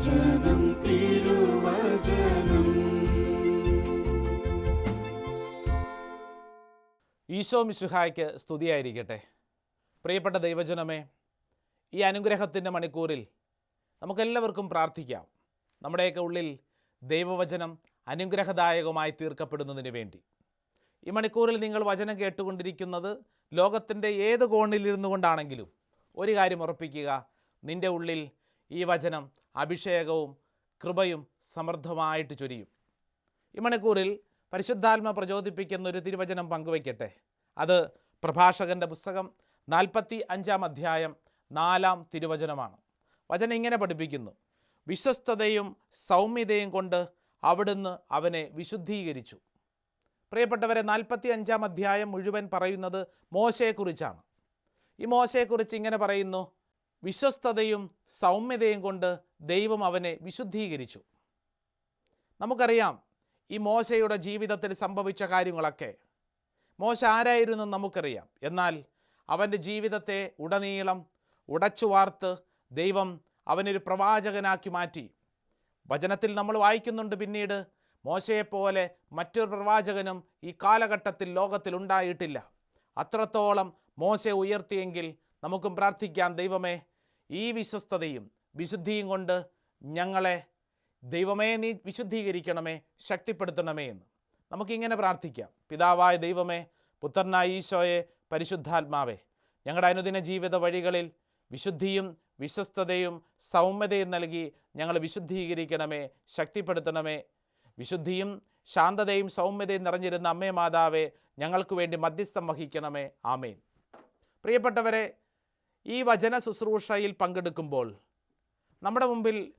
തിരുവചനം. ഈശോ മിശുഹായ്ക്ക് സ്തുതിയായിരിക്കട്ടെ. പ്രിയപ്പെട്ട ദൈവജനമേ ഈ അനുഗ്രഹത്തിന്റെ മണിക്കൂറിൽ നമുക്കെല്ലാവർക്കും പ്രാർത്ഥിക്കാം. നമ്മുടെയൊക്കെ ഉള്ളിൽ ദൈവവചനം അനുഗ്രഹദായകമായി തീർക്കപ്പെടുന്നതിന് വേണ്ടി. ഈ മണിക്കൂറിൽ നിങ്ങൾ വചനം കേട്ടുകൊണ്ടിരിക്കുന്നത് ലോകത്തിന്റെ ഏത് കോണിലിരുന്നു കൊണ്ടാണെങ്കിലും ഒരു കാര്യം ഉറപ്പിക്കുക നിന്റെ ഉള്ളിൽ ഈ വചനം അഭിഷേകവും കൃപയും സമൃദ്ധമായിട്ട് ചൊരിയും. ഈ മണിക്കൂറിൽ പരിശുദ്ധാത്മ പ്രചോദിപ്പിക്കുന്ന ഒരു തിരുവചനം പങ്കുവയ്ക്കട്ടെ. അത് പ്രഭാഷകന്റെ പുസ്തകം നാൽപ്പത്തി അഞ്ചാം അധ്യായം നാലാം തിരുവചനമാണ്. വചനം ഇങ്ങനെ പഠിപ്പിക്കുന്നു. വിശ്വസ്തതയും സൗമ്യതയും കൊണ്ട് അവിടുന്ന് അവനെ വിശുദ്ധീകരിച്ചു. പ്രിയപ്പെട്ടവരെ നാൽപ്പത്തി അഞ്ചാം അധ്യായം മുഴുവൻ പറയുന്നത് മോശയെക്കുറിച്ചാണ്. ഈ മോശയെക്കുറിച്ച് ഇങ്ങനെ പറയുന്നു വിശ്വസ്തതയും സൗമ്യതയും കൊണ്ട് ദൈവം അവനെ വിശുദ്ധീകരിച്ചു. നമുക്കറിയാം ഈ മോശയുടെ ജീവിതത്തിൽ സംഭവിച്ച കാര്യങ്ങളൊക്കെ മോശ ആരായിരുന്നു നമുക്കറിയാം. എന്നാൽ അവന്റെ ജീവിതത്തെ ഉടനീളം ഉടച്ചു വാർത്ത് ദൈവം അവനൊരു പ്രവാചകനാക്കി മാറ്റി. വചനത്തിൽ നമ്മൾ വായിക്കുന്നുണ്ട് പിന്നീട് മോശയെപ്പോലെ മറ്റൊരു പ്രവാചകനും ഈ കാലഘട്ടത്തിൽ ലോകത്തിൽ ഉണ്ടായിട്ടില്ല. അത്രത്തോളം മോശ ഉയർത്തിയെങ്കിൽ നമുക്കും പ്രാർത്ഥിക്കാം ദൈവമേ ഈ വിശ്വസ്തതയും വിശുദ്ധിയും കൊണ്ട് ഞങ്ങളെ ദൈവമേ നീ വിശുദ്ധീകരിക്കണമേ ശക്തിപ്പെടുത്തണമേ എന്ന് നമുക്കിങ്ങനെ പ്രാർത്ഥിക്കാം. പിതാവായ ദൈവമേ പുത്രനായ ഈശോയെ പരിശുദ്ധാത്മാവേ ഞങ്ങളുടെ അനുദിന ജീവിത വഴികളിൽ വിശുദ്ധിയും വിശ്വസ്തതയും സൗമ്യതയും നൽകി ഞങ്ങൾ വിശുദ്ധീകരിക്കണമേ ശക്തിപ്പെടുത്തണമേ. വിശുദ്ധിയും ശാന്തതയും സൗമ്യതയും നിറഞ്ഞിരുന്ന അമ്മേ മാതാവേ ഞങ്ങൾക്ക് വേണ്ടി മധ്യസ്ഥം വഹിക്കണമേ. ആമേൻ. പ്രിയപ്പെട്ടവരെ ഈ വചന ശുശ്രൂഷയിൽ പങ്കെടുക്കുമ്പോൾ നമ്മുടെ മുമ്പിൽ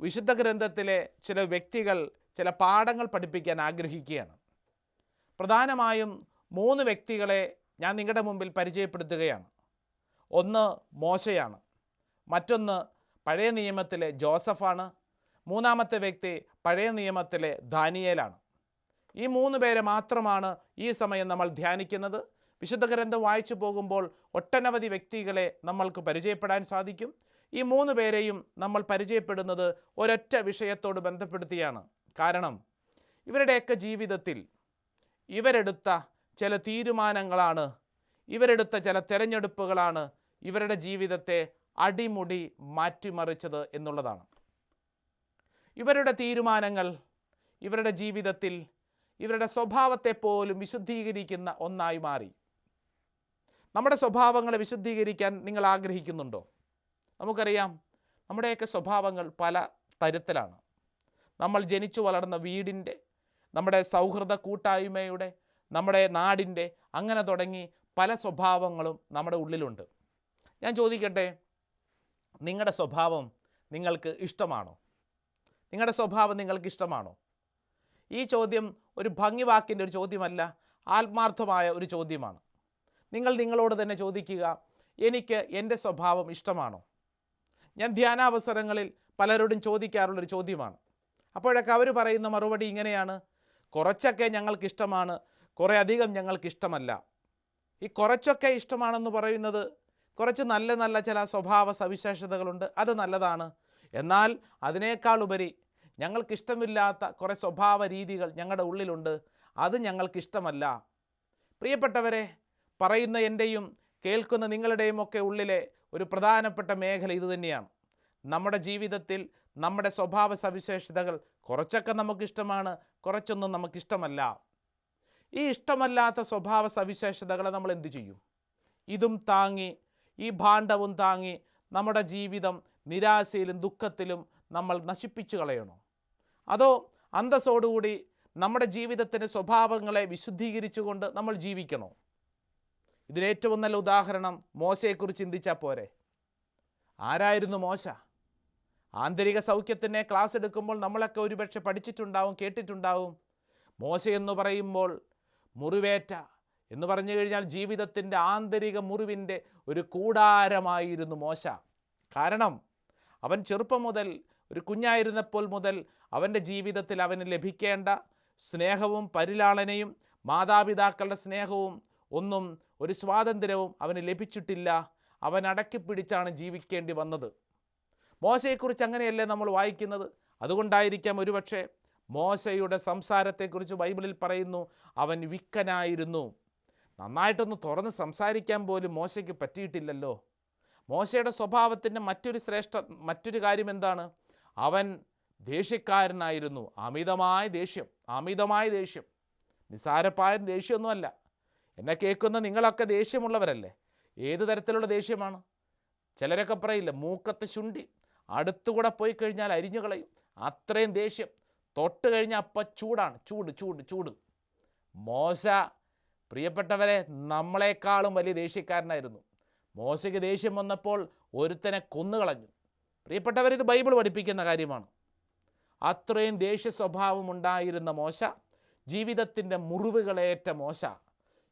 വിശുദ്ധ ഗ്രന്ഥത്തിലെ ചില വ്യക്തികൾ ചില പാഠങ്ങൾ പഠിപ്പിക്കാൻ ആഗ്രഹിക്കുകയാണ്. പ്രധാനമായും മൂന്ന് വ്യക്തികളെ ഞാൻ നിങ്ങളുടെ മുമ്പിൽ പരിചയപ്പെടുത്തുകയാണ്. ഒന്ന് മോശയാണ് മറ്റൊന്ന് പഴയ നിയമത്തിലെ ജോസഫാണ് മൂന്നാമത്തെ വ്യക്തി പഴയ നിയമത്തിലെ ദാനിയേലാണ്. ഈ മൂന്ന് പേരെ മാത്രമാണ് ഈ സമയം നമ്മൾ ധ്യാനിക്കുന്നത്. വിശുദ്ധ ഗ്രന്ഥം വായിച്ചു പോകുമ്പോൾ ഒട്ടനവധി വ്യക്തികളെ നമ്മൾക്ക് പരിചയപ്പെടാൻ സാധിക്കും. ഈ മൂന്ന് പേരെയും നമ്മൾ പരിചയപ്പെടുന്നത് ഒരൊറ്റ വിഷയത്തോട് ബന്ധപ്പെടുത്തിയാണ്. കാരണം ഇവരുടെയൊക്കെ ജീവിതത്തിൽ ഇവരെടുത്ത ചില തീരുമാനങ്ങളാണ് ഇവരെടുത്ത ചില തിരഞ്ഞെടുപ്പുകളാണ് ഇവരുടെ ജീവിതത്തെ അടിമുടി മാറ്റിമറിച്ചത് എന്നുള്ളതാണ്. ഇവരുടെ തീരുമാനങ്ങൾ ഇവരുടെ ജീവിതത്തിൽ ഇവരുടെ സ്വഭാവത്തെ പോലും വിശുദ്ധീകരിക്കുന്ന ഒന്നായി മാറി. നമ്മുടെ സ്വഭാവങ്ങളെ വിശുദ്ധീകരിക്കാൻ നിങ്ങൾ ആഗ്രഹിക്കുന്നുണ്ടോ? നമുക്കറിയാം നമ്മുടെയൊക്കെ സ്വഭാവങ്ങൾ പല തരത്തിലാണ്. നമ്മൾ ജനിച്ചു വളർന്ന വീടിന്റെ നമ്മുടെ സൗഹൃദ കൂട്ടായ്മയുടെ നമ്മുടെ നാടിന്റെ അങ്ങനെ തുടങ്ങി പല സ്വഭാവങ്ങളും നമ്മുടെ ഉള്ളിലുണ്ട്. ഞാൻ ചോദിക്കട്ടെ നിങ്ങളുടെ സ്വഭാവം നിങ്ങൾക്ക് ഇഷ്ടമാണോ? നിങ്ങളുടെ സ്വഭാവം നിങ്ങൾക്ക് ഇഷ്ടമാണോ? ഈ ചോദ്യം ഒരു ഭംഗിവാക്കിന്റെ ഒരു ചോദ്യമല്ല ആത്മാർത്ഥമായ ഒരു ചോദ്യമാണ്. നിങ്ങൾ നിങ്ങളോട് തന്നെ ചോദിക്കുക എനിക്ക് എന്റെ സ്വഭാവം ഇഷ്ടമാണോ? ഞാൻ ധ്യാനാവസരങ്ങളിൽ പലരോടും ചോദിക്കാറുള്ളൊരു ചോദ്യമാണ്. അപ്പോഴൊക്കെ അവർ പറയുന്ന മറുപടി ഇങ്ങനെയാണ്. കുറച്ചൊക്കെ ഞങ്ങൾക്കിഷ്ടമാണ് കുറേ അധികം ഞങ്ങൾക്കിഷ്ടമല്ല. ഈ കുറച്ചൊക്കെ ഇഷ്ടമാണെന്ന് പറയുന്നത് കുറച്ച് നല്ല നല്ല ചില സ്വഭാവ സവിശേഷതകളുണ്ട് അത് നല്ലതാണ്. എന്നാൽ അതിനേക്കാൾ ഉപരി ഞങ്ങൾക്കിഷ്ടമില്ലാത്ത കുറേ സ്വഭാവ രീതികൾ ഞങ്ങളുടെ ഉള്ളിലുണ്ട് അത് ഞങ്ങൾക്കിഷ്ടമല്ല. പ്രിയപ്പെട്ടവരെ പറയുന്ന എന്റെയും കേൾക്കുന്ന നിങ്ങളുടെയും ഒക്കെ ഉള്ളിലെ ഒരു പ്രധാനപ്പെട്ട മേഖല ഇതുതന്നെയാണ് നമ്മുടെ ജീവിതത്തിൽ നമ്മുടെ സ്വഭാവ സവിശേഷതകൾ കുറച്ചൊക്കെ നമുക്കിഷ്ടമാണ് കുറച്ചൊന്നും നമുക്കിഷ്ടമല്ല. ഈ ഇഷ്ടമല്ലാത്ത സ്വഭാവ സവിശേഷതകളെ നമ്മൾ എന്തു ചെയ്യും? ഇതും താങ്ങി ഈ ഭാണ്ഡവും താങ്ങി നമ്മുടെ ജീവിതം നിരാശയിലും ദുഃഖത്തിലും നമ്മൾ നശിപ്പിച്ചു കളയണോ? അതോ അന്തസ്സോടുകൂടി നമ്മുടെ ജീവിതത്തിന്റെ സ്വഭാവങ്ങളെ വിശുദ്ധീകരിച്ചുകൊണ്ട് നമ്മൾ ജീവിക്കണോ? ഇതിലേറ്റവും നല്ല ഉദാഹരണം മോശയെക്കുറിച്ച് ചിന്തിച്ചാൽ പോരെ. ആരായിരുന്നു മോശ? ആന്തരിക സൗഖ്യത്തിനെ ക്ലാസ് എടുക്കുമ്പോൾ നമ്മളൊക്കെ ഒരുപക്ഷെ പഠിച്ചിട്ടുണ്ടാവും കേട്ടിട്ടുണ്ടാവും. മോശ എന്ന് പറയുമ്പോൾ മുറിവേറ്റ എന്ന് പറഞ്ഞു കഴിഞ്ഞാൽ ജീവിതത്തിന്റെ ആന്തരിക മുറിവിന്റെ ഒരു കൂടാരമായിരുന്നു മോശ. കാരണം അവൻ ചെറുപ്പം മുതൽ ഒരു കുഞ്ഞായിരുന്നപ്പോൾ മുതൽ അവന്റെ ജീവിതത്തിൽ അവന് ലഭിക്കേണ്ട സ്നേഹവും പരിലാളനയും മാതാപിതാക്കളുടെ സ്നേഹവും ഒന്നും ഒരു സ്വാതന്ത്ര്യവും അവന് ലഭിച്ചിട്ടില്ല. അവൻ അടക്കി പിടിച്ചാണ് ജീവിക്കേണ്ടി വന്നത്. മോശയെക്കുറിച്ച് അങ്ങനെയല്ലേ നമ്മൾ വായിക്കുന്നത്? അതുകൊണ്ടായിരിക്കാം ഒരുപക്ഷെ മോശയുടെ സംസാരത്തെക്കുറിച്ച് ബൈബിളിൽ പറയുന്നു അവൻ വിക്കനായിരുന്നു. നന്നായിട്ടൊന്ന് തുറന്ന് സംസാരിക്കാൻ പോലും മോശയ്ക്ക് പറ്റിയിട്ടില്ലല്ലോ. മോശയുടെ സ്വഭാവത്തിന്റെ മറ്റൊരു ശ്രേഷ്ഠ മറ്റൊരു കാര്യം എന്താണ്? അവൻ ദേഷ്യക്കാരനായിരുന്നു. അമിതമായ ദേഷ്യം അമിതമായ ദേഷ്യം. നിസാരപ്പായ ദേഷ്യമൊന്നുമല്ല. എന്നെ കേൾക്കുന്ന നിങ്ങളൊക്കെ ദേഷ്യമുള്ളവരല്ലേ? ഏത് തരത്തിലുള്ള ദേഷ്യമാണ്? ചിലരൊക്കെ പറയില്ല മൂക്കത്ത് ശുണ്ടി അടുത്തുകൂടെ പോയി കഴിഞ്ഞാൽ അരിഞ്ഞു കളയും. അത്രയും ദേഷ്യം. തൊട്ട് കഴിഞ്ഞാൽ അപ്പം ചൂടാണ്. ചൂട് ചൂട് ചൂട്. മോശ പ്രിയപ്പെട്ടവരെ നമ്മളെക്കാളും വലിയ ദേഷ്യക്കാരനായിരുന്നു. മോശയ്ക്ക് ദേഷ്യം വന്നപ്പോൾ ഒരുത്തനെ കൊന്നുകളഞ്ഞു. പ്രിയപ്പെട്ടവർ ഇത് ബൈബിൾ പഠിപ്പിക്കുന്ന കാര്യമാണ്. അത്രയും ദേഷ്യ സ്വഭാവം ഉണ്ടായിരുന്ന മോശ ജീവിതത്തിന്റെ മുറിവുകളേറ്റ മോശ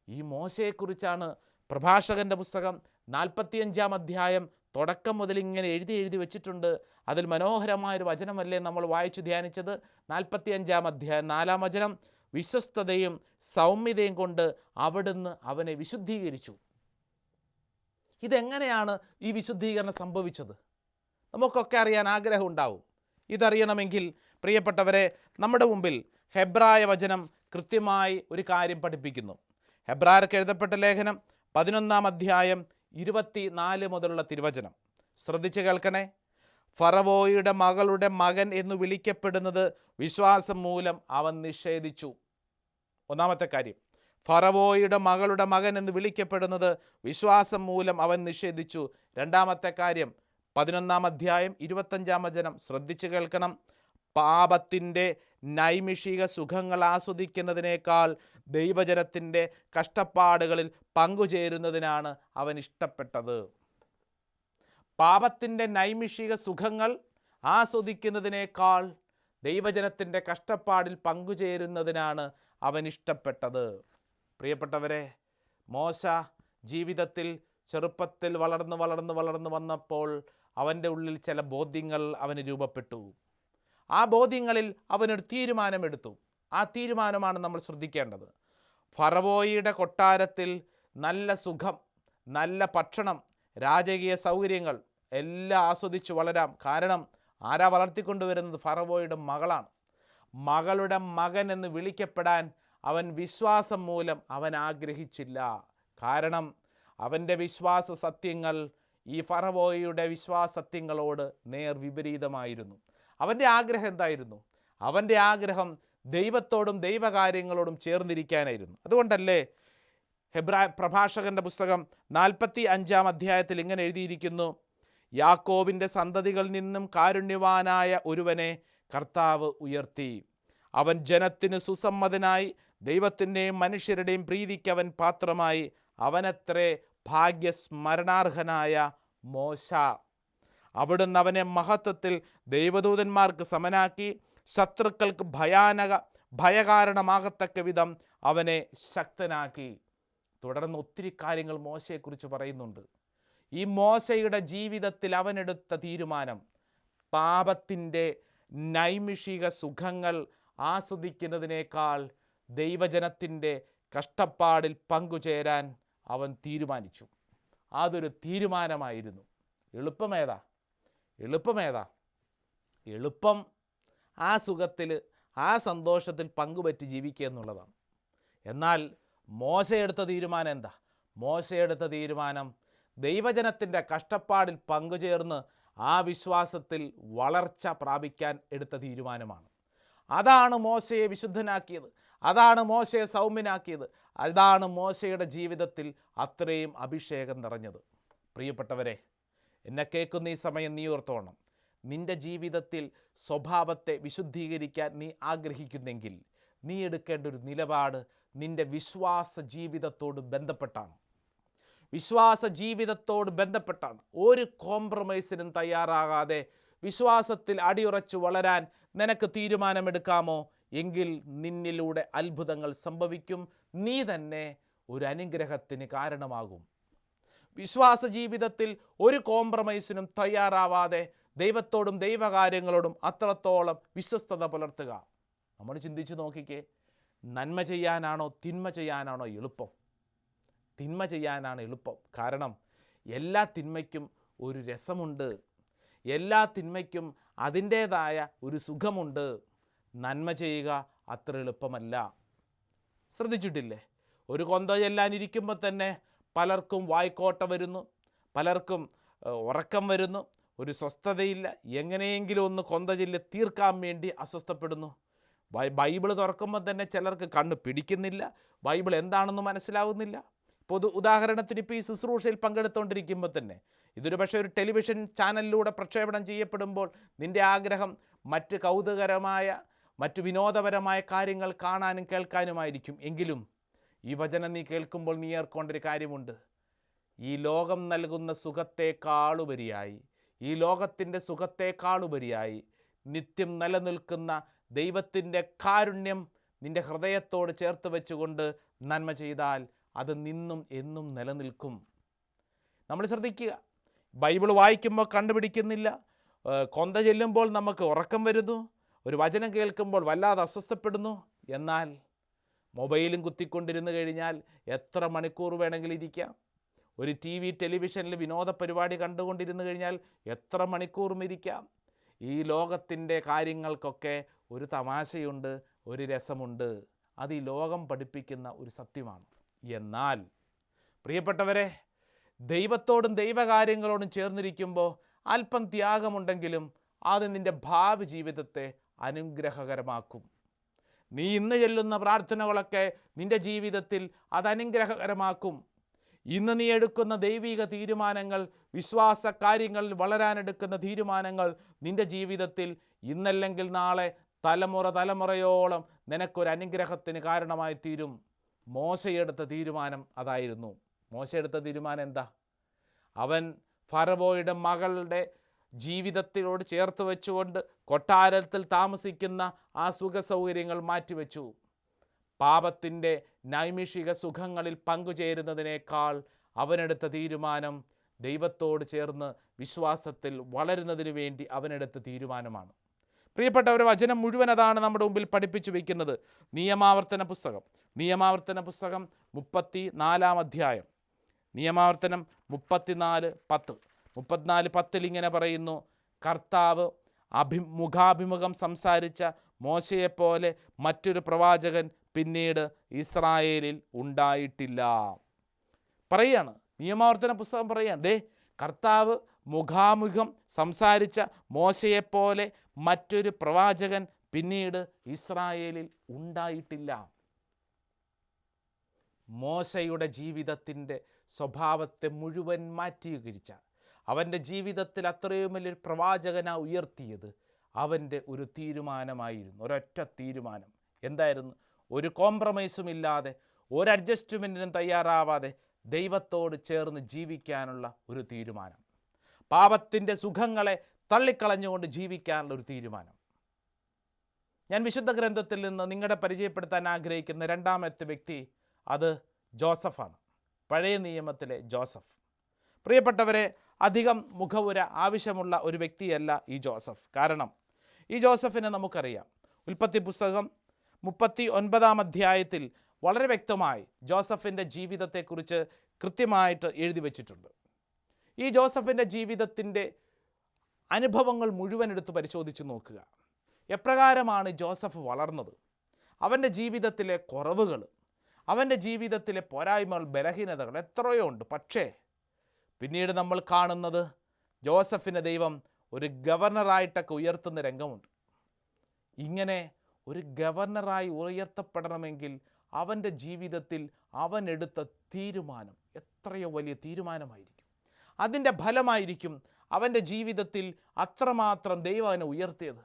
ഈ മോശയെക്കുറിച്ചാണ് പ്രഭാഷകന്റെ പുസ്തകം നാൽപ്പത്തിയഞ്ചാം അധ്യായം തുടക്കം മുതൽ ഇങ്ങനെ എഴുതി എഴുതി വെച്ചിട്ടുണ്ട്. അതിൽ മനോഹരമായൊരു വചനമല്ലേ നമ്മൾ വായിച്ചു ധ്യാനിച്ചത്? നാൽപ്പത്തിയഞ്ചാം അധ്യായം നാലാം വചനം വിശ്വസ്തതയും സൗമ്യതയും കൊണ്ട് അവിടുന്ന് അവനെ വിശുദ്ധീകരിച്ചു. ഇതെങ്ങനെയാണ് ഈ വിശുദ്ധീകരണം സംഭവിച്ചത്? നമുക്കൊക്കെ അറിയാൻ ആഗ്രഹം ഉണ്ടാവും. ഇതറിയണമെങ്കിൽ പ്രിയപ്പെട്ടവരെ നമ്മുടെ മുമ്പിൽ ഹെബ്രായ വചനം കൃത്യമായി ഒരു കാര്യം പഠിപ്പിക്കുന്നു. ഹെബ്രായർക്ക് എഴുതപ്പെട്ട ലേഖനം പതിനൊന്നാം അധ്യായം ഇരുപത്തി നാല് മുതലുള്ള തിരുവചനം. ശ്രദ്ധിച്ചു കേൾക്കണേ. ഫറവോയുടെ മകളുടെ മകൻ എന്ന് വിളിക്കപ്പെടുന്നത് വിശ്വാസം മൂലം അവൻ നിഷേധിച്ചു. ഒന്നാമത്തെ കാര്യം ഫറവോയുടെ മകളുടെ മകൻ എന്ന് വിളിക്കപ്പെടുന്നത് വിശ്വാസം മൂലം അവൻ നിഷേധിച്ചു. രണ്ടാമത്തെ കാര്യം പതിനൊന്നാം അധ്യായം ഇരുപത്തഞ്ചാം വചനം ശ്രദ്ധിച്ചു കേൾക്കണം. പാപത്തിന്റെ നൈമിഷിക സുഖങ്ങൾ ആസ്വദിക്കുന്നതിനേക്കാൾ ദൈവജനത്തിന്റെ കഷ്ടപ്പാടുകളിൽ പങ്കുചേരുന്നതിനാണ് അവൻ ഇഷ്ടപ്പെട്ടത്. പാപത്തിന്റെ നൈമിഷിക സുഖങ്ങൾ ആസ്വദിക്കുന്നതിനേക്കാൾ ദൈവജനത്തിന്റെ കഷ്ടപ്പാടിൽ പങ്കുചേരുന്നതിനാണ് അവൻ ഇഷ്ടപ്പെട്ടത്. പ്രിയപ്പെട്ടവരെ മോശ ജീവിതത്തിൽ ചെറുപ്പത്തിൽ വളർന്ന് വളർന്ന് വളർന്ന് വന്നപ്പോൾ അവന്റെ ഉള്ളിൽ ചില ബോധ്യങ്ങൾ അവന് രൂപപ്പെട്ടു. ആ ബോധ്യങ്ങളിൽ അവനൊരു തീരുമാനമെടുത്തു. ആ തീരുമാനമാണ് നമ്മൾ ശ്രദ്ധിക്കേണ്ടത്. ഫറവോയിയുടെ കൊട്ടാരത്തിൽ നല്ല സുഖം നല്ല ഭക്ഷണം രാജകീയ സൗകര്യങ്ങൾ എല്ലാം ആസ്വദിച്ച് വളരാം. കാരണം ആരാ വളർത്തിക്കൊണ്ടുവരുന്നത്? ഫറവോയുടെ മകളാണ്. മകളുടെ മകൻ എന്ന് വിളിക്കപ്പെടാൻ അവൻ വിശ്വാസം മൂലം അവൻ ആഗ്രഹിച്ചില്ല. കാരണം അവന്റെ വിശ്വാസ സത്യങ്ങൾ ഈ ഫറവോയുടെ വിശ്വാസത്യങ്ങളോട് നേർ വിപരീതമായിരുന്നു. അവന്റെ ആഗ്രഹം എന്തായിരുന്നു? അവന്റെ ആഗ്രഹം ദൈവത്തോടും ദൈവകാര്യങ്ങളോടും ചേർന്നിരിക്കാനായിരുന്നു. അതുകൊണ്ടല്ലേ ഹെബ്രാ പ്രഭാഷകന്റെ പുസ്തകം നാൽപ്പത്തി അഞ്ചാം അധ്യായത്തിൽ ഇങ്ങനെ എഴുതിയിരിക്കുന്നു യാക്കോവിന്റെ സന്തതികളിൽ നിന്നും കാരുണ്യവാനായ ഒരുവനെ കർത്താവ് ഉയർത്തി. അവൻ ജനത്തിന് സുസമ്മതനായി ദൈവത്തിന്റെയും മനുഷ്യരുടെയും പ്രീതിക്ക് അവൻ പാത്രമായി. അവനത്രേ ഭാഗ്യസ്മരണാർഹനായ മോശ. അവിടുന്ന് അവനെ മഹത്വത്തിൽ ദൈവദൂതന്മാർക്ക് സമനാക്കി. ശത്രുക്കൾക്ക് ഭയാനക ഭയകാരണമാകത്തക്ക വിധം അവനെ ശക്തനാക്കി. തുടർന്ന് ഒത്തിരി കാര്യങ്ങൾ മോശയെക്കുറിച്ച് പറയുന്നുണ്ട്. ഈ മോശയുടെ ജീവിതത്തിൽ അവനെടുത്ത തീരുമാനം പാപത്തിന്റെ നൈമിഷിക സുഖങ്ങൾ ആസ്വദിക്കുന്നതിനേക്കാൾ ദൈവജനത്തിന്റെ കഷ്ടപ്പാടിൽ പങ്കുചേരാൻ അവൻ തീരുമാനിച്ചു. അതൊരു തീരുമാനമായിരുന്നു. എളുപ്പമേതാ? എളുപ്പമേതാ എളുപ്പം ആ സുഖത്തിൽ ആ സന്തോഷത്തിൽ പങ്കുപറ്റി ജീവിക്കുക എന്നുള്ളതാണ്. എന്നാൽ മോശയെടുത്ത തീരുമാനം എന്താ? മോശയെടുത്ത തീരുമാനം ദൈവജനത്തിന്റെ കഷ്ടപ്പാടിൽ പങ്കുചേർന്ന് ആ വിശ്വാസത്തിൽ വളർച്ച പ്രാപിക്കാൻ എടുത്ത തീരുമാനമാണ്. അതാണ് മോശയെ വിശുദ്ധനാക്കിയത്. അതാണ് മോശയെ സൗമ്യനാക്കിയത്. അതാണ് മോശയുടെ ജീവിതത്തിൽ അത്രയും അഭിഷേകം നിറഞ്ഞത്. പ്രിയപ്പെട്ടവരെ എന്നെ കേൾക്കുന്ന ഈ സമയം നീ ഓർത്തോണം. നിന്റെ ജീവിതത്തിൽ സ്വഭാവത്തെ വിശുദ്ധീകരിക്കാൻ നീ ആഗ്രഹിക്കുന്നെങ്കിൽ നീ എടുക്കേണ്ട ഒരു നിലപാട് നിന്റെ വിശ്വാസ ജീവിതത്തോട് ബന്ധപ്പെട്ടാണ്. വിശ്വാസ ജീവിതത്തോട് ബന്ധപ്പെട്ടാണ്. ഒരു കോംപ്രമൈസിനും തയ്യാറാകാതെ വിശ്വാസത്തിൽ അടിയുറച്ചു വളരാൻ നിനക്ക് തീരുമാനമെടുക്കാമോ? എങ്കിൽ നിന്നിലൂടെ അത്ഭുതങ്ങൾ സംഭവിക്കും. നീ തന്നെ ഒരു അനുഗ്രഹത്തിന് കാരണമാകും. വിശ്വാസ ജീവിതത്തിൽ ഒരു കോംപ്രമൈസിനും തയ്യാറാവാതെ ദൈവത്തോടും ദൈവകാര്യങ്ങളോടും അത്രത്തോളം വിശ്വസ്തത പുലർത്തുക. നമ്മൾ ചിന്തിച്ച് നോക്കിക്കേ നന്മ ചെയ്യാനാണോ തിന്മ ചെയ്യാനാണോ എളുപ്പം? തിന്മ ചെയ്യാനാണ് എളുപ്പം. കാരണം എല്ലാ തിന്മയ്ക്കും ഒരു രസമുണ്ട്. എല്ലാ തിന്മയ്ക്കും അതിന്റേതായ ഒരു സുഖമുണ്ട്. നന്മ ചെയ്യുക അത്ര എളുപ്പമല്ല. ശ്രദ്ധിച്ചിട്ടില്ലേ? ഒരു കൊന്ത ചെല്ലാനിരിക്കുമ്പോൾ തന്നെ പലർക്കും വായ്ക്കോട്ട വരുന്നു പലർക്കും ഉറക്കം വരുന്നു. ഒരു സ്വസ്ഥതയില്ല. എങ്ങനെയെങ്കിലും ഒന്ന് കൊന്ത ചൊല്ലി തീർക്കാൻ വേണ്ടി അസ്വസ്ഥപ്പെടുന്നു. ബൈബിൾ തുറക്കുമ്പോൾ തന്നെ ചിലർക്ക് കണ്ണ് പിടിക്കുന്നില്ല. ബൈബിൾ എന്താണെന്ന് മനസ്സിലാവുന്നില്ല. പൊതു ഉദാഹരണത്തിന് ഇപ്പോൾ ഈ ശുശ്രൂഷയിൽ പങ്കെടുത്തുകൊണ്ടിരിക്കുമ്പോൾ തന്നെ ഇതൊരു പക്ഷേ ഒരു ടെലിവിഷൻ ചാനലിലൂടെ പ്രക്ഷേപണം ചെയ്യപ്പെടുമ്പോൾ നിന്റെ ആഗ്രഹം മറ്റ് കൗതുകരമായ മറ്റ് വിനോദപരമായ കാര്യങ്ങൾ കാണാനും കേൾക്കാനുമായിരിക്കും. എങ്കിലും ഈ വചനം നീ കേൾക്കുമ്പോൾ നീ ഏർക്കൊണ്ടൊരു കാര്യമുണ്ട്. ഈ ലോകം നൽകുന്ന സുഖത്തെക്കാളുപരിയായി ഈ ലോകത്തിന്റെ സുഖത്തെക്കാളുപരിയായി നിത്യം നിലനിൽക്കുന്ന ദൈവത്തിന്റെ കാരുണ്യം നിന്റെ ഹൃദയത്തോട് ചേർത്ത് വെച്ചുകൊണ്ട് നന്മ ചെയ്താൽ അത് നിന്നും എന്നും നിലനിൽക്കും. നമ്മൾ ശ്രദ്ധിക്കുക ബൈബിൾ വായിക്കുമ്പോൾ കണ്ടുപിടിക്കുന്നില്ല. കൊന്ത ചെല്ലുമ്പോൾ നമുക്ക് ഉറക്കം വരുന്നു. ഒരു വചനം കേൾക്കുമ്പോൾ വല്ലാതെ അസ്വസ്ഥപ്പെടുന്നു. എന്നാൽ മൊബൈലും കുത്തിക്കൊണ്ടിരുന്ന് കഴിഞ്ഞാൽ എത്ര മണിക്കൂർ വേണമെങ്കിലും ഇരിക്കാം? ഒരു ടി വി ടെലിവിഷനിൽ വിനോദ പരിപാടി കണ്ടുകൊണ്ടിരുന്ന് കഴിഞ്ഞാൽ എത്ര മണിക്കൂറും ഇരിക്കാം? ഈ ലോകത്തിന്റെ കാര്യങ്ങൾക്കൊക്കെ ഒരു തമാശയുണ്ട് ഒരു രസമുണ്ട്. അത് ഈ ലോകം പഠിപ്പിക്കുന്ന ഒരു സത്യമാണ്. എന്നാൽ പ്രിയപ്പെട്ടവരെ ദൈവത്തോടും ദൈവകാര്യങ്ങളോടും ചേർന്നിരിക്കുമ്പോൾ അല്പം ത്യാഗമുണ്ടെങ്കിലും അത് നിന്റെ ഭാവി ജീവിതത്തെ അനുഗ്രഹകരമാക്കും. നീ ഇന്ന് ചെല്ലുന്ന പ്രാർത്ഥനകളൊക്കെ നിന്റെ ജീവിതത്തിൽ അത് അനുഗ്രഹകരമാക്കും ഇന്ന് നീ എടുക്കുന്ന ദൈവിക തീരുമാനങ്ങൾ വിശ്വാസ കാര്യങ്ങളിൽ വളരാനെടുക്കുന്ന തീരുമാനങ്ങൾ നിന്റെ ജീവിതത്തിൽ ഇന്നല്ലെങ്കിൽ നാളെ തലമുറ തലമുറയോളം നിനക്കൊരു അനുഗ്രഹത്തിന് കാരണമായി തീരും. മോശയെടുത്ത തീരുമാനം അതായിരുന്നു. മോശയെടുത്ത തീരുമാനം എന്താ? അവൻ ഫറവോയുടെ മകളുടെ ജീവിതത്തിനോട് ചേർത്ത് വെച്ചുകൊണ്ട് കൊട്ടാരത്തിൽ താമസിക്കുന്ന ആ സുഖ സൗകര്യങ്ങൾ മാറ്റിവെച്ചു. പാപത്തിന്റെ നൈമിഷിക സുഖങ്ങളിൽ പങ്കുചേരുന്നതിനേക്കാൾ അവനെടുത്ത തീരുമാനം ദൈവത്തോട് ചേർന്ന് വിശ്വാസത്തിൽ വളരുന്നതിന് വേണ്ടി അവനെടുത്ത തീരുമാനമാണ്. പ്രിയപ്പെട്ടവരെ വചനം മുഴുവൻ അതാണ് നമ്മുടെ മുമ്പിൽ പഠിപ്പിച്ചു വയ്ക്കുന്നത് നിയമാവർത്തന പുസ്തകം. നിയമാവർത്തന പുസ്തകം മുപ്പത്തി നാലാം അധ്യായം. നിയമാവർത്തനം മുപ്പത്തിനാല് പത്ത്. മുപ്പത്തിനാല് പത്തിൽ ഇങ്ങനെ പറയുന്നു കർത്താവ് അഭി മുഖാഭിമുഖം സംസാരിച്ച മോശയെപ്പോലെ മറ്റൊരു പ്രവാചകൻ പിന്നീട് ഇസ്രായേലിൽ ഉണ്ടായിട്ടില്ല. പറയാണ് നിയമാവർത്തന പുസ്തകം പറയാണ് ദേ കർത്താവ് മുഖാമുഖം സംസാരിച്ച മോശയെപ്പോലെ മറ്റൊരു പ്രവാചകൻ പിന്നീട് ഇസ്രായേലിൽ ഉണ്ടായിട്ടില്ല. മോശയുടെ ജീവിതത്തിന്റെ സ്വഭാവത്തെ മുഴുവൻ മാറ്റികരിച്ച അവന്റെ ജീവിതത്തിൽ അത്രയും വലിയൊരു പ്രവാചകന ഉയർത്തിയത് അവന്റെ ഒരു തീരുമാനമായിരുന്നു ഒരൊറ്റ തീരുമാനം. എന്തായിരുന്നു? ഒരു കോംപ്രമൈസും ഇല്ലാതെ ഒരു അഡ്ജസ്റ്റ്മെന്റിനും തയ്യാറാവാതെ ദൈവത്തോട് ചേർന്ന് ജീവിക്കാനുള്ള ഒരു തീരുമാനം. പാപത്തിന്റെ സുഖങ്ങളെ തള്ളിക്കളഞ്ഞുകൊണ്ട് ജീവിക്കാനുള്ള ഒരു തീരുമാനം. ഞാൻ വിശുദ്ധ ഗ്രന്ഥത്തിൽ നിന്ന് നിങ്ങളെ പരിചയപ്പെടുത്താൻ ആഗ്രഹിക്കുന്ന രണ്ടാമത്തെ വ്യക്തി അത് ജോസഫാണ്. പഴയ നിയമത്തിലെ ജോസഫ്. പ്രിയപ്പെട്ടവരെ അധികം മുഖവുര ആവശ്യമുള്ള ഒരു വ്യക്തിയല്ല ഈ ജോസഫ്. കാരണം ഈ ജോസഫിനെ നമുക്കറിയാം. ഉൽപ്പത്തി പുസ്തകം മുപ്പത്തി ഒൻപതാം അധ്യായത്തിൽ വളരെ വ്യക്തമായി ജോസഫിന്റെ ജീവിതത്തെക്കുറിച്ച് കൃത്യമായിട്ട് എഴുതി വച്ചിട്ടുണ്ട്. ഈ ജോസഫിന്റെ ജീവിതത്തിന്റെ അനുഭവങ്ങൾ മുഴുവൻ എടുത്ത് പരിശോധിച്ച് നോക്കുക. എപ്രകാരമാണ് ജോസഫ് വളർന്നത്? അവന്റെ ജീവിതത്തിലെ കുറവുകൾ അവന്റെ ജീവിതത്തിലെ പോരായ്മകൾ ബലഹീനതകൾ എത്രയോ ഉണ്ട്. പക്ഷേ പിന്നീട് നമ്മൾ കാണുന്നത് ജോസഫിനെ ദൈവം ഒരു ഗവർണറായിട്ടൊക്കെ ഉയർത്തുന്ന രംഗമുണ്ട്. ഇങ്ങനെ ഒരു ഗവർണറായി ഉയർത്തപ്പെടണമെങ്കിൽ അവന്റെ ജീവിതത്തിൽ അവൻ എടുത്ത തീരുമാനം എത്രയോ വലിയ തീരുമാനമായിരിക്കും. അതിന്റെ ഫലമായിരിക്കും അവന്റെ ജീവിതത്തിൽ അത്രമാത്രം ദൈവം അവനെ ഉയർത്തിയത്.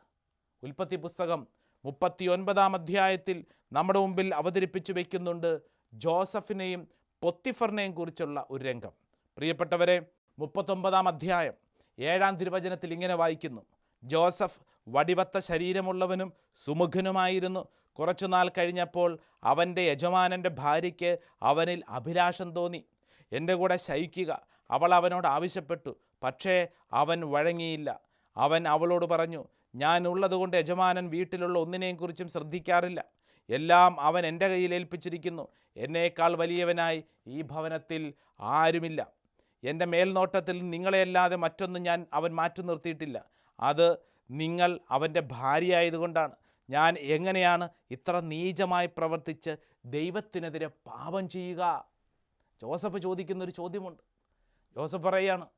ഉൽപ്പത്തി പുസ്തകം മുപ്പത്തി ഒൻപതാം അധ്യായത്തിൽ നമ്മുടെ മുമ്പിൽ അവതരിപ്പിച്ചു വയ്ക്കുന്നുണ്ട് ജോസഫിനെയും പൊത്തിഫറിനെയും കുറിച്ചുള്ള ഒരു രംഗം. പ്രിയപ്പെട്ടവരെ മുപ്പത്തൊമ്പതാം അധ്യായം ഏഴാം തിരുവചനത്തിൽ ഇങ്ങനെ വായിക്കുന്നു. ജോസഫ് വടിവത്ത ശരീരമുള്ളവനും സുമുഖനുമായിരുന്നു. കുറച്ചുനാൾ കഴിഞ്ഞപ്പോൾ അവന്റെ യജമാനന്റെ ഭാര്യയ്ക്ക് അവനിൽ അഭിലാഷം തോന്നി. എന്റെ കൂടെ ശയിക്കുക അവൾ അവനോട് ആവശ്യപ്പെട്ടു പക്ഷേ അവൻ വഴങ്ങിയില്ല. അവൻ അവളോട് പറഞ്ഞു ഞാൻ ഉള്ളതുകൊണ്ട് യജമാനൻ വീട്ടിലുള്ള ഒന്നിനെയും കുറിച്ചും ശ്രദ്ധിക്കാറില്ല. എല്ലാം അവൻ എന്റെ കയ്യിൽ ഏൽപ്പിച്ചിരിക്കുന്നു. എന്നേക്കാൾ വലിയവനായി ഈ ഭവനത്തിൽ ആരുമില്ല. എന്റെ മേൽനോട്ടത്തിൽ നിങ്ങളെയല്ലാതെ മറ്റൊന്നും ഞാൻ അവൻ മാറ്റി നിർത്തിയിട്ടില്ല. അത് നിങ്ങൾ അവന്റെ ഭാര്യയായതുകൊണ്ടാണ്. ഞാൻ എങ്ങനെയാണ് ഇത്ര നീചമായി പ്രവർത്തിച്ച് ദൈവത്തിനെതിരെ പാപം ചെയ്യുക? ജോസഫ് ചോദിക്കുന്നൊരു ചോദ്യമുണ്ട്. ജോസഫ് പറയാണ്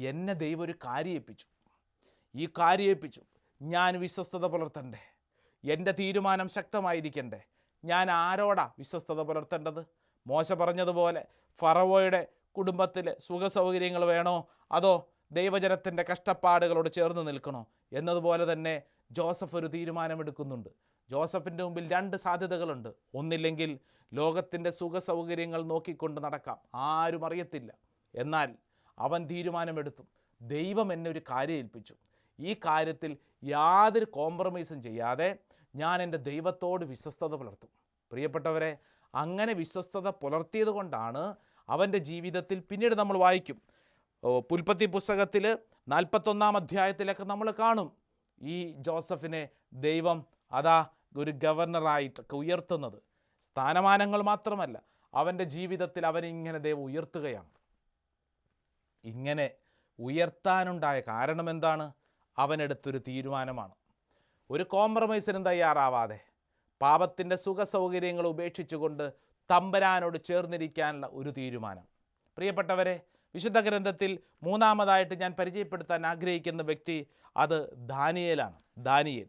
എന്നെ ദൈവം ഒരു കാര്യം ഏൽപ്പിച്ചു. ഈ കാര്യം ഏൽപ്പിച്ചു. ഞാൻ വിശ്വസ്തത പുലർത്തണ്ടേ. എന്റെ തീരുമാനം ശക്തമായിരിക്കണ്ടേ. ഞാൻ ആരോടാ വിശ്വസ്തത പുലർത്തേണ്ടത്? മോശ പറഞ്ഞതുപോലെ ഫറവോയുടെ കുടുംബത്തിലെ സുഖസൗകര്യങ്ങൾ വേണോ? അതോ ദൈവജനത്തിന്റെ കഷ്ടപ്പാടുകളോട് ചേർന്ന് നിൽക്കണോ? എന്നതുപോലെ തന്നെ ജോസഫ് ഒരു തീരുമാനമെടുക്കുന്നുണ്ട്. ജോസഫിന്റെ മുമ്പിൽ രണ്ട് സാധ്യതകളുണ്ട്. ഒന്നില്ലെങ്കിൽ ലോകത്തിന്റെ സുഖസൗകര്യങ്ങൾ നോക്കിക്കൊണ്ട് നടക്കാം. ആരും അറിയത്തില്ല. എന്നാൽ അവൻ തീരുമാനമെടുത്തു. ദൈവം എന്നെ ഒരു കാര്യം ഏൽപ്പിച്ചു. ഈ കാര്യത്തിൽ യാതൊരു കോംപ്രമൈസും ചെയ്യാതെ ഞാൻ എന്റെ ദൈവത്തോട് വിശ്വസ്തത പുലർത്തും. പ്രിയപ്പെട്ടവരെ അങ്ങനെ വിശ്വസ്തത പുലർത്തിയത് കൊണ്ടാണ് അവന്റെ ജീവിതത്തിൽ പിന്നീട് നമ്മൾ വായിക്കും. പുൽപ്പത്തി പുസ്തകത്തിൽ നാൽപ്പത്തൊന്നാം അധ്യായത്തിലൊക്കെ നമ്മൾ കാണും. ഈ ജോസഫിനെ ദൈവം അതാ ഒരു ഗവർണറായിട്ടൊക്കെ ഉയർത്തുന്നത്. സ്ഥാനമാനങ്ങൾ മാത്രമല്ല അവന്റെ ജീവിതത്തിൽ അവനിങ്ങനെ ദൈവം ഉയർത്തുകയാണ്. ഇങ്ങനെ ഉയർത്താനുണ്ടായ കാരണം എന്താണ്? അവനെടുത്തൊരു തീരുമാനമാണ്. ഒരു കോംപ്രമൈസിനും തയ്യാറാവാതെ പാപത്തിന്റെ സുഖസൗകര്യങ്ങൾ ഉപേക്ഷിച്ചുകൊണ്ട് തമ്പരാനോട് ചേർന്നിരിക്കാനുള്ള ഒരു തീരുമാനം. പ്രിയപ്പെട്ടവരെ വിശുദ്ധ ഗ്രന്ഥത്തിൽ മൂന്നാമതായിട്ട് ഞാൻ പരിചയപ്പെടുത്താൻ ആഗ്രഹിക്കുന്ന വ്യക്തി അത് ദാനിയേലാണ്. ദാനിയേൽ.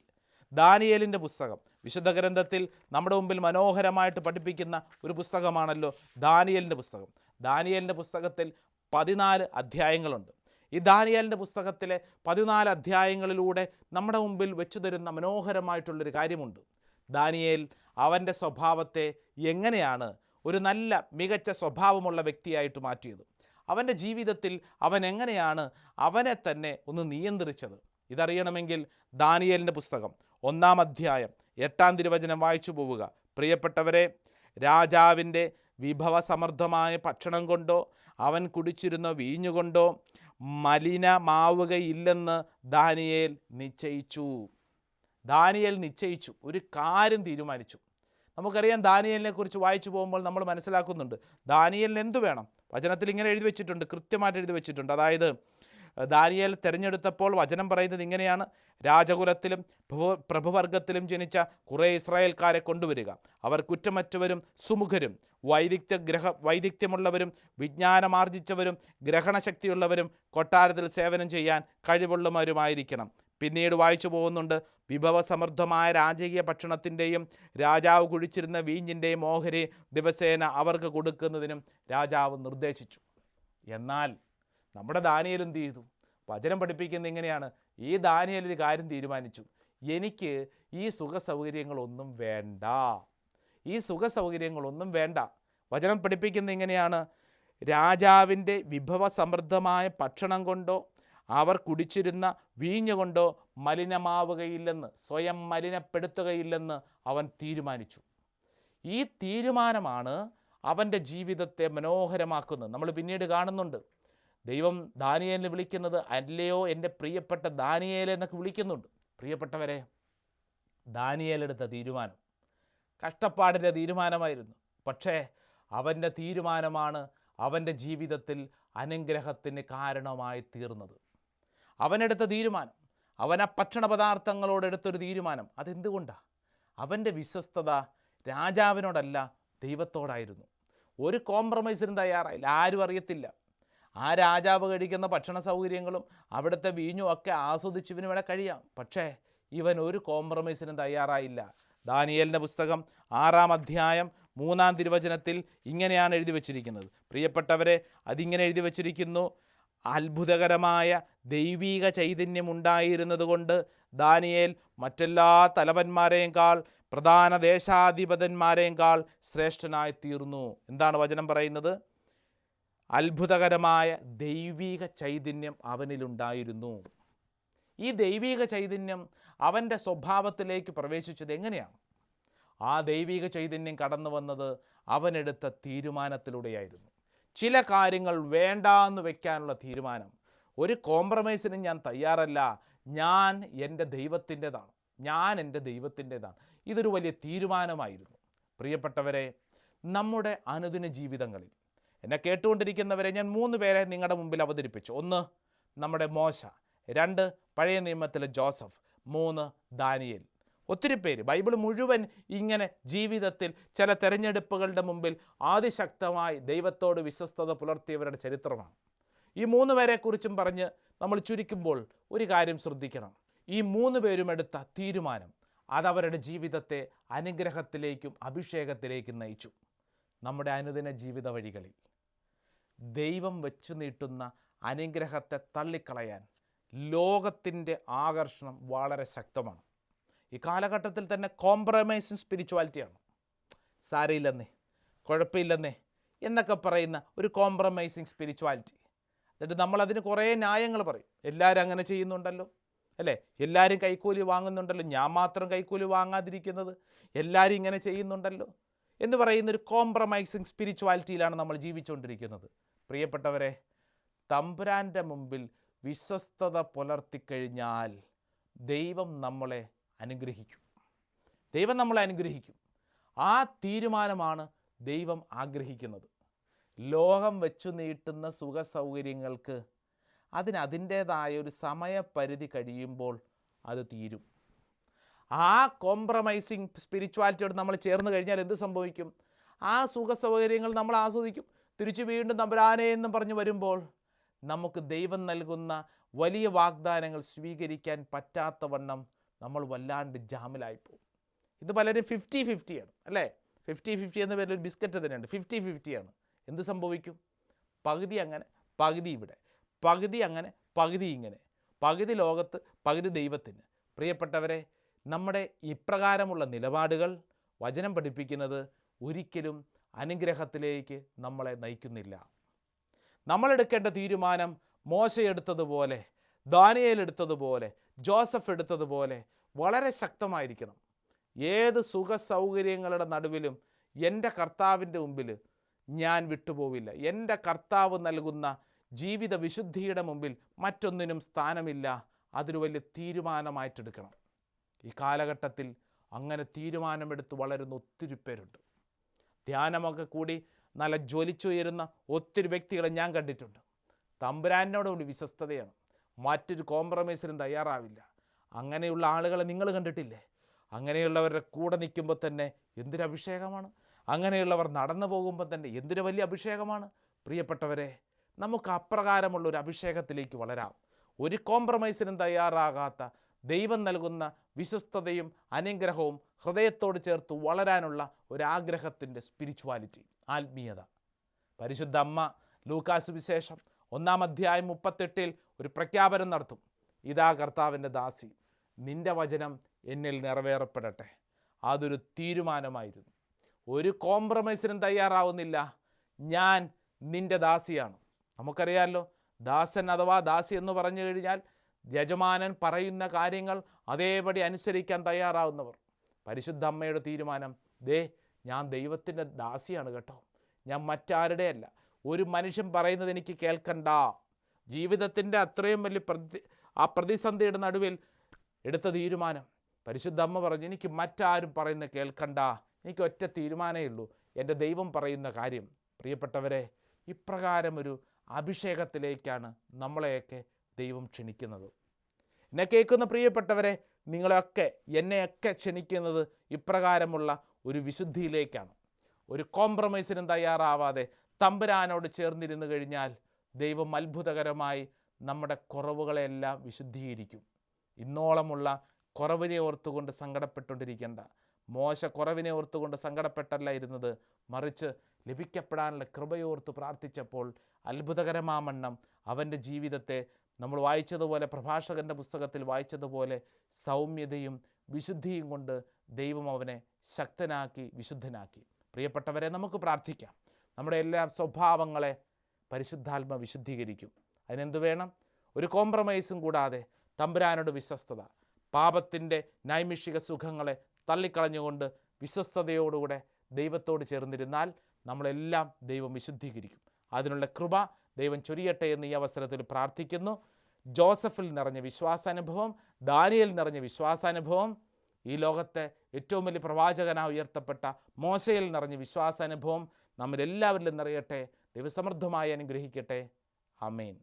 ദാനിയേലിന്റെ പുസ്തകം. വിശുദ്ധ ഗ്രന്ഥത്തിൽ നമ്മുടെ മുമ്പിൽ മനോഹരമായിട്ട് പഠിപ്പിക്കുന്ന ഒരു പുസ്തകമാണല്ലോ ദാനിയേലിന്റെ പുസ്തകം. ദാനിയേലിന്റെ പുസ്തകത്തിൽ പതിനാല് അധ്യായങ്ങളുണ്ട്. ഈ ദാനിയേലിന്റെ പുസ്തകത്തിലെ പതിനാല് അധ്യായങ്ങളിലൂടെ നമ്മുടെ മുമ്പിൽ വെച്ചു തരുന്ന മനോഹരമായിട്ടുള്ളൊരു കാര്യമുണ്ട്. ദാനിയേൽ അവന്റെ സ്വഭാവത്തെ എങ്ങനെയാണ് ഒരു നല്ല മികച്ച സ്വഭാവമുള്ള വ്യക്തിയായിട്ട് മാറ്റിയത്? അവന്റെ ജീവിതത്തിൽ അവൻ എങ്ങനെയാണ് അവനെ തന്നെ ഒന്ന് നിയന്ത്രിച്ചത്? ഇതറിയണമെങ്കിൽ ദാനിയലിന്റെ പുസ്തകം ഒന്നാം അധ്യായം എട്ടാം തിരുവചനം വായിച്ചു പോവുക. പ്രിയപ്പെട്ടവരെ രാജാവിന്റെ വിഭവസമൃദ്ധമായ ഭക്ഷണം കൊണ്ടോ അവൻ കുടിച്ചിരുന്ന വീഞ്ഞുകൊണ്ടോ മലിനമാവുകയില്ലെന്ന് ദാനിയേൽ നിശ്ചയിച്ചു. ദാനിയേൽ നിശ്ചയിച്ചു. ഒരു കാര്യം തീരുമാനിച്ചു. നമുക്കറിയാം ദാനിയലിനെ കുറിച്ച് വായിച്ചു പോകുമ്പോൾ നമ്മൾ മനസ്സിലാക്കുന്നുണ്ട്. ദാനിയലിന് എന്തു വേണം? വചനത്തിൽ ഇങ്ങനെ എഴുതി വെച്ചിട്ടുണ്ട് കൃത്യമായിട്ട് എഴുതി വെച്ചിട്ടുണ്ട്. അതായത് ദാനിയൽ തിരഞ്ഞെടുത്തപ്പോൾ വചനം പറയുന്നത് ഇങ്ങനെയാണ്. രാജകുലത്തിലും പ്രഭു പ്രഭുവർഗത്തിലും ജനിച്ച കുറേ ഇസ്രായേൽക്കാരെ കൊണ്ടുവരിക. അവർ കുറ്റമറ്റവരും സുമുഖരും വൈദഗ്ധ്യ ഗ്രഹ വൈദഗ്ധ്യമുള്ളവരും വിജ്ഞാനമാർജിച്ചവരും ഗ്രഹണശക്തിയുള്ളവരും കൊട്ടാരത്തിൽ സേവനം ചെയ്യാൻ കഴിവുള്ളവരുമായിരിക്കണം. പിന്നീട് വായിച്ചു പോകുന്നുണ്ട്. വിഭവസമൃദ്ധമായ രാജകീയ ഭക്ഷണത്തിന്റെയും രാജാവ് കുഴിച്ചിരുന്ന വീഞ്ഞിന്റെയും ഓഹരി ദിവസേന അവർക്ക് കൊടുക്കുന്നതിനും രാജാവ് നിർദ്ദേശിച്ചു. എന്നാൽ നമ്മുടെ എന്ത് ചെയ്തു? വചനം പഠിപ്പിക്കുന്നത് ഇങ്ങനെയാണ്. ഈ ദാനിയേൽ ഒരു കാര്യം തീരുമാനിച്ചു. എനിക്ക് ഈ സുഖ സൗകര്യങ്ങളൊന്നും വേണ്ട. ഈ സുഖ സൗകര്യങ്ങളൊന്നും വേണ്ട. വചനം പഠിപ്പിക്കുന്നത് ഇങ്ങനെയാണ്. രാജാവിന്റെ വിഭവസമൃദ്ധമായ ഭക്ഷണം കൊണ്ടോ അവർ കുടിച്ചിരുന്ന വീഞ്ഞുകൊണ്ടോ മലിനമാവുകയില്ലെന്ന് സ്വയം മലിനപ്പെടുത്തുകയില്ലെന്ന് അവൻ തീരുമാനിച്ചു. ഈ തീരുമാനമാണ് അവന്റെ ജീവിതത്തെ മനോഹരമാക്കുന്നത്. നമ്മൾ പിന്നീട് കാണുന്നുണ്ട്. ദൈവം ദാനിയേലിനെ വിളിക്കുന്നത് അല്ലയോ എന്റെ പ്രിയപ്പെട്ട ദാനിയേലെ എന്നൊക്കെ വിളിക്കുന്നുണ്ട്. പ്രിയപ്പെട്ടവരെ ദാനിയേലെടുത്ത തീരുമാനം കഷ്ടപ്പാടിന്റെ തീരുമാനമായിരുന്നു. പക്ഷേ അവന്റെ തീരുമാനമാണ് അവന്റെ ജീവിതത്തിൽ അനുഗ്രഹത്തിന് കാരണമായി തീർന്നത്. അവനെടുത്ത തീരുമാനം അവൻ ആ ഭക്ഷണ പദാർത്ഥങ്ങളോട് എടുത്തൊരു തീരുമാനം അതെന്തുകൊണ്ടാണ് അവന്റെ വിശ്വസ്തത രാജാവിനോടല്ല ദൈവത്തോടായിരുന്നു. ഒരു കോംപ്രമൈസിനും തയ്യാറായില്ല ആരും അറിയത്തില്ല. ആ രാജാവ് കഴിക്കുന്ന ഭക്ഷണ സൗകര്യങ്ങളും അവിടുത്തെ വീഞ്ഞും ഒക്കെ ആസ്വദിച്ച് ഇവന് ഇവിടെ കഴിയാം പക്ഷേ ഇവൻ ഒരു കോംപ്രമൈസിനും തയ്യാറായില്ല. ദാനിയലിന്റെ പുസ്തകം ആറാം അധ്യായം മൂന്നാം തിരുവചനത്തിൽ ഇങ്ങനെയാണ് എഴുതി വച്ചിരിക്കുന്നത്. പ്രിയപ്പെട്ടവരെ അതിങ്ങനെ എഴുതി വച്ചിരിക്കുന്നു അത്ഭുതകരമായ ദൈവീക ചൈതന്യം ഉണ്ടായിരുന്നതുകൊണ്ട് ദാനിയേൽ മറ്റെല്ലാ തലവന്മാരെയേക്കാൾ പ്രധാന ദേശാധിപതന്മാരെയേക്കാൾ ശ്രേഷ്ഠനായി തീർന്നു എന്താണ് വചനം പറയുന്നത്? അത്ഭുതകരമായ ദൈവീക ചൈതന്യം അവനിലുണ്ടായിരുന്നു. ഈ ദൈവീക ചൈതന്യം അവന്റെ സ്വഭാവത്തിലേക്ക് പ്രവേശിച്ചത് എങ്ങനെയാണ്? ആ ദൈവിക ചൈതന്യം കടന്നു വന്നത് അവനെടുത്ത തീരുമാനത്തിലൂടെയായിരുന്നു. ചില കാര്യങ്ങൾ വേണ്ട എന്ന് വെക്കാനുള്ള തീരുമാനം. ഒരു കോംപ്രമൈസിന് ഞാൻ തയ്യാറല്ല. ഞാൻ എന്റെ ദൈവത്തിന്റെതാണ്. ഞാൻ എന്റെ ദൈവത്തിന്റെതാണ്. ഇതൊരു വലിയ തീരുമാനമായിരുന്നു. പ്രിയപ്പെട്ടവരെ നമ്മുടെ അനുദിന ജീവിതങ്ങളിൽ എന്നെ കേട്ടുകൊണ്ടിരിക്കുന്നവരെ ഞാൻ മൂന്ന് പേരെ നിങ്ങളുടെ മുമ്പിൽ അവതരിപ്പിച്ചു. ഒന്ന് നമ്മുടെ മോശ. രണ്ട് പഴയ നിയമത്തിലെ ജോസഫ്. മൂന്ന് ദാനിയേൽ. ഒത്തിരി പേര്. ബൈബിൾ മുഴുവൻ ഇങ്ങനെ ജീവിതത്തിൽ ചില തെരഞ്ഞെടുപ്പുകളുടെ മുമ്പിൽ ആദിശക്തമായി ദൈവത്തോട് വിശ്വസ്തത പുലർത്തിയവരുടെ ചരിത്രമാണ്. ഈ മൂന്ന് പേരെക്കുറിച്ചും പറഞ്ഞ് നമ്മൾ ചുരുക്കുമ്പോൾ ഒരു കാര്യം ശ്രദ്ധിക്കണം. ഈ മൂന്ന് പേരും എടുത്ത തീരുമാനം അതവരുടെ ജീവിതത്തെ അനുഗ്രഹത്തിലേക്കും അഭിഷേകത്തിലേക്കും നയിച്ചു. നമ്മുടെ അനുദിന ജീവിത വഴികളിൽ ദൈവം വെച്ചു നീട്ടുന്ന അനുഗ്രഹത്തെ തള്ളിക്കളയാൻ ലോകത്തിന്റെ ആകർഷണം വളരെ ശക്തമാണ്. ഈ കാലഘട്ടത്തിൽ തന്നെ കോംപ്രമൈസിങ് സ്പിരിച്വാലിറ്റിയാണ് സാരയില്ലെന്നേ കുഴപ്പമില്ലെന്നേ എന്നൊക്കെ പറയുന്ന ഒരു കോംപ്രമൈസിങ് സ്പിരിച്വാലിറ്റി എന്നിട്ട് നമ്മളതിന് കുറേ ന്യായങ്ങൾ പറയും. എല്ലാവരും അങ്ങനെ ചെയ്യുന്നുണ്ടല്ലോ അല്ലേ? എല്ലാവരും കൈക്കൂലി വാങ്ങുന്നുണ്ടല്ലോ ഞാൻ മാത്രം കൈക്കൂലി വാങ്ങാതിരിക്കുന്നത്. എല്ലാവരും ഇങ്ങനെ ചെയ്യുന്നുണ്ടല്ലോ എന്ന് പറയുന്ന ഒരു കോംപ്രമൈസിങ് സ്പിരിച്വാലിറ്റിയിലാണ് നമ്മൾ ജീവിച്ചുകൊണ്ടിരിക്കുന്നത്. പ്രിയപ്പെട്ടവരെ തമ്പുരാന്റെ മുമ്പിൽ വിശ്വസ്തത പുലർത്തിക്കഴിഞ്ഞാൽ ദൈവം നമ്മളെ അനുഗ്രഹിക്കും. ദൈവം നമ്മളെ അനുഗ്രഹിക്കും. ആ തീരുമാനമാണ് ദൈവം ആഗ്രഹിക്കുന്നത്. ലോകം വെച്ചു നീട്ടുന്ന സുഖ സൗകര്യങ്ങൾക്ക് അതിന് അതിന്റേതായ ഒരു സമയപരിധി കഴിയുമ്പോൾ അത് തീരും. ആ കോംപ്രമൈസിങ് സ്പിരിച്വാലിറ്റിയോട് നമ്മൾ ചേർന്ന് കഴിഞ്ഞാൽ എന്ത് സംഭവിക്കും? ആ സുഖ സൗകര്യങ്ങൾ നമ്മൾ ആസ്വദിക്കും. തിരിച്ചു വീണ്ടും തമ്പുരാനെ എന്ന് പറഞ്ഞു വരുമ്പോൾ നമുക്ക് ദൈവം നൽകുന്ന വലിയ വാഗ്ദാനങ്ങൾ സ്വീകരിക്കാൻ പറ്റാത്ത വണ്ണം നമ്മൾ വല്ലാണ്ട് ജാമിലായിപ്പോവും. ഇത് പലരും ഫിഫ്റ്റി ഫിഫ്റ്റിയാണ് അല്ലേ? ഫിഫ്റ്റി ഫിഫ്റ്റി എന്ന പേരിൽ ഒരു ബിസ്ക്കറ്റ് തന്നെയുണ്ട്. ഫിഫ്റ്റി ഫിഫ്റ്റിയാണ് എന്ത് സംഭവിക്കും? പകുതി അങ്ങനെ പകുതി ഇവിടെ. പകുതി അങ്ങനെ പകുതി ഇങ്ങനെ. പകുതി ലോകത്ത് പകുതി ദൈവത്തിന്. പ്രിയപ്പെട്ടവരെ നമ്മുടെ ഇപ്രകാരമുള്ള നിലപാടുകൾ വചനം പഠിപ്പിക്കുന്നത് ഒരിക്കലും അനുഗ്രഹത്തിലേക്ക് നമ്മളെ നയിക്കുന്നില്ല. നമ്മളെടുക്കേണ്ട തീരുമാനം മോശയെടുത്തതുപോലെ ദാനിയേൽ ജോസഫ് എടുത്തതുപോലെ വളരെ ശക്തമായിരിക്കണം. ഏത് സുഖ സൗകര്യങ്ങളുടെ നടുവിലും എന്റെ കർത്താവിന്റെ മുമ്പിൽ ഞാൻ വിട്ടുപോവില്ല. എന്റെ കർത്താവ് നൽകുന്ന ജീവിത വിശുദ്ധിയുടെ മുമ്പിൽ മറ്റൊന്നിനും സ്ഥാനമില്ല. അതൊരു വലിയ തീരുമാനമായിട്ടെടുക്കണം. ഈ കാലഘട്ടത്തിൽ അങ്ങനെ തീരുമാനമെടുത്ത് വളരുന്ന ഒത്തിരി പേരുണ്ട്. ധ്യാനമൊക്കെ കൂടി നല്ല ജ്വലിച്ചുയരുന്ന ഒത്തിരി വ്യക്തികളെ ഞാൻ കണ്ടിട്ടുണ്ട്. തമ്പുരാനോടുകൂടി വിശ്വസ്തതയാണ്. മറ്റൊരു കോംപ്രമൈസിനും തയ്യാറാവില്ല. അങ്ങനെയുള്ള ആളുകളെ നിങ്ങൾ കണ്ടിട്ടില്ലേ? അങ്ങനെയുള്ളവരുടെ കൂടെ നിൽക്കുമ്പോൾ തന്നെ എന്തൊരു അഭിഷേകമാണ്? അങ്ങനെയുള്ളവർ നടന്നു പോകുമ്പോൾ തന്നെ എന്തൊരു വലിയ അഭിഷേകമാണ്? പ്രിയപ്പെട്ടവരെ നമുക്ക് അപ്രകാരമുള്ള ഒരു അഭിഷേകത്തിലേക്ക് വളരാം. ഒരു കോംപ്രമൈസിനും തയ്യാറാകാത്ത ദൈവം നൽകുന്ന വിശ്വസ്തതയും അനുഗ്രഹവും ഹൃദയത്തോട് ചേർത്ത് വളരാനുള്ള ഒരാഗ്രഹത്തിന്റെ സ്പിരിച്വാലിറ്റി ആത്മീയത. പരിശുദ്ധ അമ്മ ലൂക്കാസ് വിശേഷം ഒന്നാം അധ്യായം മുപ്പത്തെട്ടിൽ ഒരു പ്രഖ്യാപനം നടത്തും. ഇതാ കർത്താവിന്റെ ദാസി നിന്റെ വചനം എന്നിൽ നിറവേറപ്പെടട്ടെ. അതൊരു തീരുമാനമായിരുന്നു. ഒരു കോംപ്രമൈസിനും തയ്യാറാവുന്നില്ല. ഞാൻ നിന്റെ ദാസിയാണ്. നമുക്കറിയാമല്ലോ ദാസൻ അഥവാ ദാസി എന്ന് പറഞ്ഞു കഴിഞ്ഞാൽ യജമാനൻ പറയുന്ന കാര്യങ്ങൾ അതേപടി അനുസരിക്കാൻ തയ്യാറാവുന്നവർ. പരിശുദ്ധ അമ്മയുടെ തീരുമാനം ദേ ഞാൻ ദൈവത്തിന്റെ ദാസിയാണ് കേട്ടോ. ഞാൻ മറ്റാരുടെയല്ല. ഒരു മനുഷ്യൻ പറയുന്നത് എനിക്ക് കേൾക്കണ്ട. ജീവിതത്തിന്റെ അത്രയും വലിയ പ്രതി ആ പ്രതിസന്ധിയുടെ നടുവിൽ എടുത്ത തീരുമാനം. പരിശുദ്ധ അമ്മ പറഞ്ഞു എനിക്ക് മറ്റാരും പറയുന്ന കേൾക്കണ്ട. എനിക്ക് ഒറ്റ തീരുമാനമേ ഉള്ളൂ. എന്റെ ദൈവം പറയുന്ന കാര്യം. പ്രിയപ്പെട്ടവരെ ഇപ്രകാരം ഒരു അഭിഷേകത്തിലേക്കാണ് നമ്മളെയൊക്കെ ദൈവം ക്ഷണിക്കുന്നത്. എന്നെ കേൾക്കുന്ന പ്രിയപ്പെട്ടവരെ നിങ്ങളെയൊക്കെ എന്നെയൊക്കെ ക്ഷണിക്കുന്നത് ഇപ്രകാരമുള്ള ഒരു വിശുദ്ധിയിലേക്കാണ്. ഒരു കോംപ്രമൈസിനും തയ്യാറാവാതെ തമ്പുരാനോട് ചേർന്നിരുന്നു കഴിഞ്ഞാൽ ദൈവം അത്ഭുതകരമായി നമ്മുടെ കുറവുകളെല്ലാം വിശുദ്ധീകരിക്കും. ഇന്നോളമുള്ള കുറവിനെ ഓർത്തുകൊണ്ട് സങ്കടപ്പെട്ടുകൊണ്ടിരിക്കേണ്ട. മോശ കുറവിനെ ഓർത്തുകൊണ്ട് സങ്കടപ്പെട്ടല്ല ഇരുന്നത്. മറിച്ച് ലഭിക്കപ്പെടാനുള്ള കൃപയോർത്ത് പ്രാർത്ഥിച്ചപ്പോൾ അത്ഭുതകരമാമണ്ണം അവന്റെ ജീവിതത്തെ നമ്മൾ വായിച്ചതുപോലെ പ്രഭാഷകന്റെ പുസ്തകത്തിൽ വായിച്ചതുപോലെ സൗമ്യതയും വിശുദ്ധിയും കൊണ്ട് ദൈവം അവനെ ശക്തനാക്കി വിശുദ്ധനാക്കി. പ്രിയപ്പെട്ടവരെ നമുക്ക് പ്രാർത്ഥിക്കാം. നമ്മുടെ എല്ലാ സ്വഭാവങ്ങളെ പരിശുദ്ധാത്മ വിശുദ്ധീകരിക്കും. അതിനെന്ത് വേണം? ഒരു കോംപ്രമൈസും കൂടാതെ തമ്പുരാനോട് വിശ്വസ്തത. പാപത്തിന്റെ നൈമിഷിക സുഖങ്ങളെ തള്ളിക്കളഞ്ഞുകൊണ്ട് വിശ്വസ്തതയോടുകൂടെ ദൈവത്തോട് ചേർന്നിരുന്നാൽ നമ്മളെല്ലാം ദൈവം വിശുദ്ധീകരിക്കും. അതിനുള്ള കൃപ ദൈവം ചൊരിയട്ടെ എന്ന് ഈ അവസരത്തിൽ പ്രാർത്ഥിക്കുന്നു. ജോസഫിൽ നിറഞ്ഞ വിശ്വാസാനുഭവം ദാനിയൽ നിറഞ്ഞ വിശ്വാസാനുഭവം ഈ ലോകത്തെ ഏറ്റവും വലിയ പ്രവാചകനായി ഉയർത്തപ്പെട്ട മോശയിൽ നിറഞ്ഞ വിശ്വാസാനുഭവം നമ്മളെല്ലാവരിലും നിറയട്ടെ ദൈവസമൃദ്ധമായി അനുഗ്രഹിക്കട്ടെ ആമേൻ